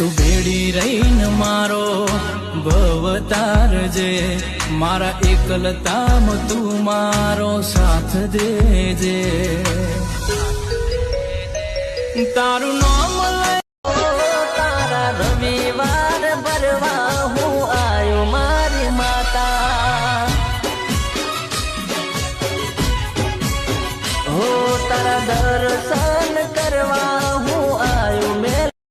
તું બેડી રહીને મારો ભવતાર જે મારા એકલતામાં તું મારો સાથ દેજે. તારું નામ